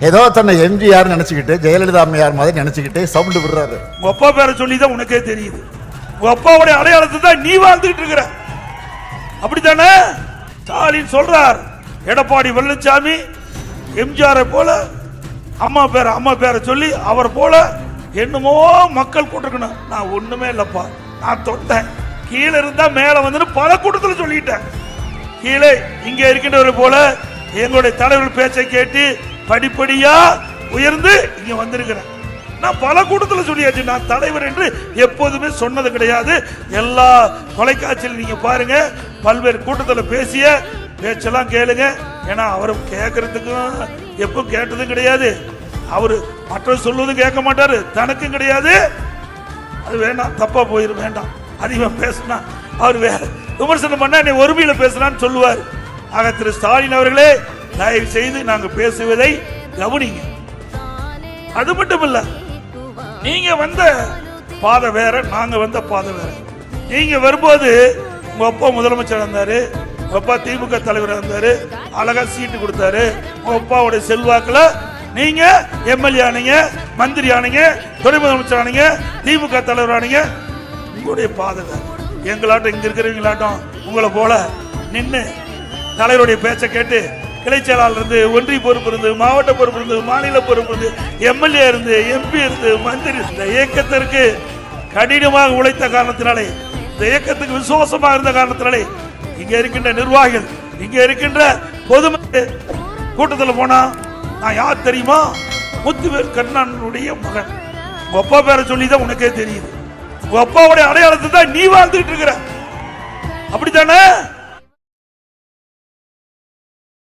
ஏதோ தன்னை எம்ஜிஆர் நினைச்சுக்கிட்டு ஜெயலலிதா அம்மையார் மாதிரி நினைச்சுக்கிட்டு சவுண்டு விடுறாரு. உங்க அப்பா பேரை சொல்லி தான் உனக்கே தெரியுது. உங்க அப்பாவுடைய அடையாளத்தை தான் நீ வாழ்ந்துகிட்டு இருக்கிற. அப்படித்தானே? ஸ்டாலின் சொல்றார் எடப்பாடி பழனிசாமி எம்ஜிஆரை போல அம்மா பேரை அம்மா பேரை சொல்லி அவர் போல என்னமோ மக்கள் கூட்டிருக்கணும். நான் ஒண்ணுமே இல்லப்பா. நான் தொட்டேன். கீழே இருந்தா மேல வந்து பல கூட்டத்தில் சொல்லிட்டேன். கீழே இங்க இருக்கின்றவரை போல எங்களுடைய தலைவர் பேச்சை கேட்டு படிப்படியா உயர்ந்து இங்க வந்திருக்கிறேன் நான் பல கூட்டத்தில் சொல்லியாச்சு நான் தலைவர் என்று எப்போதுமே சொன்னது கிடையாது. எல்லா தொலைக்காட்சியில் நீங்க பாருங்க பல்வேறு கூட்டத்தில் பேசிய பேச்செல்லாம் கேளுங்க. ஏன்னா அவர் கேட்கறதுக்கும் எப்போ கேட்டதும் கிடையாது. அவர் மற்றவர் சொல்லுவதும் கேட்க மாட்டாரு தனக்கும் கிடையாது. அது வேண்டாம் தப்பா போயிரு வேண்டாம். அதிகமாக பேசினா அவர் வேற விமர்சனம் பண்ணா நீ ஒருமையில பேசலான்னு சொல்லுவார். ஆக திரு ஸ்டாலின் அவர்களே தயவு செய்து நாங்க பேசுவதை கவனிங்க. அது மட்டும் இல்ல நீங்க வந்த பாதை வேற நாங்க வந்த பாதை வேற. நீங்க வரும்போது உங்க அப்பா முதலமைச்சர் இருந்தாரு உங்க அப்பா திமுக தலைவர் இருந்தாரு அழகா சீட்டு கொடுத்தாரு உங்க அப்பாவுடைய செல்வாக்குல நீங்க எம்எல்ஏ ஆனீங்க மந்திரி ஆனீங்க துணை முதலமைச்சர் ஆனீங்க திமுக தலைவர் ஆனீங்க. உங்களுடைய பாதை வேற. எங்களாட்டம் இங்க இருக்கிறவங்களாட்டம் உங்களை போல நின்று தலைவருடைய பேச்சை கேட்டு கிளை செயலாளர் இருந்து ஒன்றிய பொறுப்பு இருந்து மாவட்ட பொறுப்பு இருந்து மாநில பொறுப்பு இருந்து எம்எல்ஏ இருந்து எம்பி இருந்து மந்திரி இந்த இயக்கத்திற்கு கடினமாக உழைத்த காரணத்தினாலே இந்த இயக்கத்துக்கு விசுவாசமாக இருந்த காரணத்தினாலே இங்க இருக்கின்ற நிர்வாகிகள் இங்க இருக்கின்ற பொதுமக்கள் கூட்டத்தில் போனா நான் யார் தெரியுமா? முத்துவேல் கண்ணனுடைய மகன். உங்க அப்பா பேரை சொல்லி தான் உனக்கே தெரியுது. உங்க அப்பாவுடைய அடையாளத்தை தான் நீ வாழ்ந்துட்டு இருக்கிற. அப்படித்தானே?